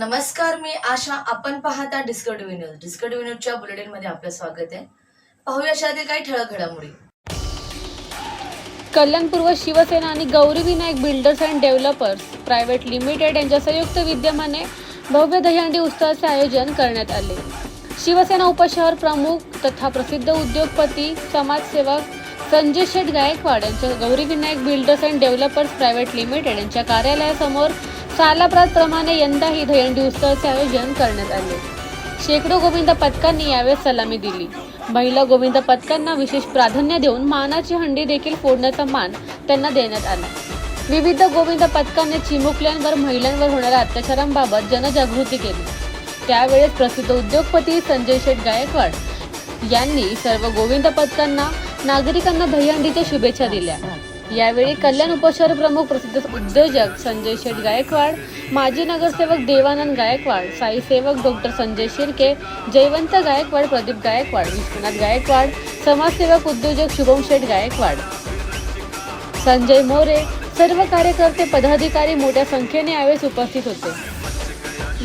नमस्कार मी आशा. आपण पाहता डिस्कवरी न्यूज. डिस्कवरी न्यूजच्या बुलेटिनमध्ये आपलं स्वागत आहे. पाहूया अशातील काही ठळक घडामोडी. कल्याणपूर्व शिवसेना आणि Gauri Vinayak builders and developers private limited यांच्या संयुक्त विद्यमाने भव्य दहीहंडी उत्सवाचे आयोजन करण्यात आले. शिवसेना उपशहर प्रमुख तथा प्रसिद्ध उद्योगपती समाजसेवक संजय शेठ गायकवाड यांच्या Gauri Vinayak builders and developers private limited यांच्या कार्यालयासमोर सालाप्रातप्रमाणे यंदाही दहीहंडी उत्सवाचे आयोजन करण्यात आले. शेकडो गोविंद पथकांनी यावेळेस सलामी दिली. महिला गोविंद पथकांना विशेष प्राधान्य देऊन मानाची हंडी देखील फोडण्याचा मान त्यांना देण्यात आला. विविध गोविंद पथकांनी चिमुकल्यांवर महिलांवर होणाऱ्या अत्याचारांबाबत जनजागृती केली. त्यावेळेस प्रसिद्ध उद्योगपती संजय शेठ गायकवाड यांनी सर्व गोविंद पथकांना नागरिकांना दहीहंडीच्या शुभेच्छा दिल्या. यावेळी कल्याण उपशहर प्रमुख प्रसिद्ध उद्योजक संजय शेठ गायकवाड माजी नगरसेवक देवानंद गायकवाड साई सेवक डॉक्टर संजय शिर्के जयवंत गायकवाड प्रदीप गायकवाड विश्वनाथ गायकवाड समाजसेवक उद्योजक शुभम शेठ गायकवाड. संजय मोरे सर्व कार्यकर्ते पदाधिकारी मोठ्या संख्येने यावेळेस उपस्थित होते.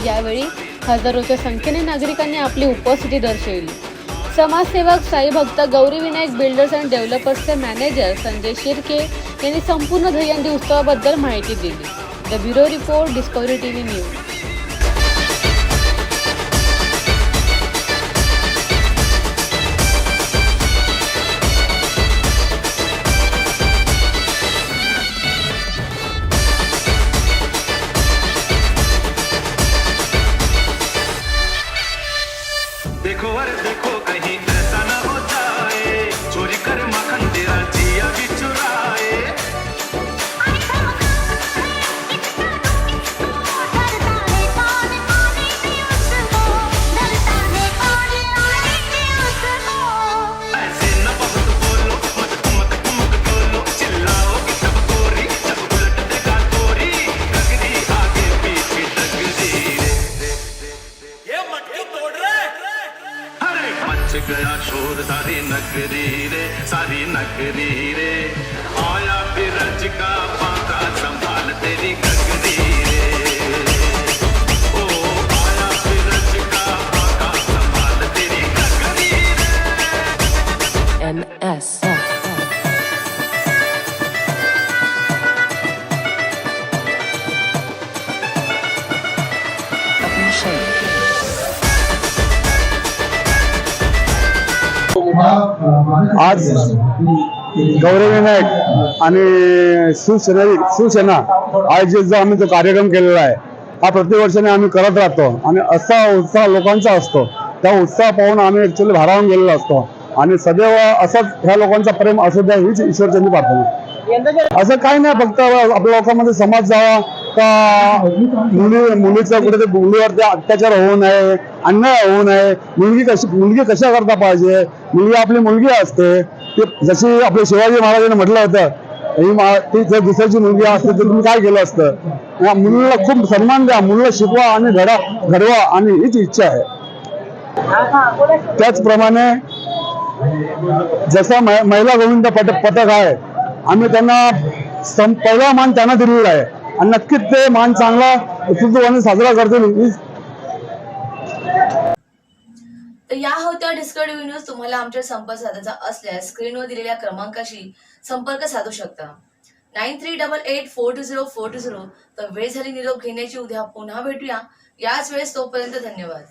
यावेळी हजारोच्या संख्येने नागरिकांनी आपली उपस्थिती दर्शविली. समाजसेवक साई भक्त गौरी विनायक बिल्डर्स अँड डेव्हलपर्सचे मॅनेजर संजय शिर्के यांनी संपूर्ण दहीहंडी उत्सवाबद्दल माहिती दिली. The bureau report Discovery TV news देखो अरे गया शोर सारी नगरी रे सारी नगरी रे. आया फिर का आज गौरविनायक आणि शिवसेना शिवसेना आयोजित जो आम्ही तो कार्यक्रम केलेला आहे हा प्रतिवर्षाने आम्ही करत राहतो आणि असा उत्साह लोकांचा असतो. त्या उत्साह पाहून आम्ही ॲक्च्युली भारावून गेलेलो असतो. आणि सदैव असंच ह्या लोकांचा प्रेम असू द्या हीच ईश्वरचंदी प्रार्थना. असं काही नाही फक्त आपल्या लोकांमध्ये समाज जावा का मुली मुलीचं कुठे मुलीवरती अत्याचार होऊ नये अन्याय होऊ नये. मुलगी कशी मुलगी कशा करता पाहिजे? मुलगी आपली मुलगी असते. ती जशी आपल्या शिवाजी महाराजांनी म्हटलं होतं ती जर दुसऱ्याची मुलगी असते तर तुम्ही काय केलं असतं? मुलीला खूप सन्मान द्या. मुलीला शिकवा आणि घडा घडवा आणि हीच इच्छा आहे. त्याचप्रमाणे जसा महिला गोविंद पट पथक आहे आम्ही त्यांना पहिला मान त्यांना दिलेला आहे. आणि नक्कीच ते मान चांगला उत्सुकपणे साजरा करतील. तर या होत्या डिस्कवरी न्यूज तुम्हाला आमच्या संपर्क साधायचा असल्यास स्क्रीनवर दिलेल्या क्रमांकाशी संपर्क साधू शकता. Nine three double eight four two zero four two zero तर वेळ झाली निरोप घेण्याची उद्या पुन्हा भेटूया. याच वेळेस तोपर्यंत धन्यवाद.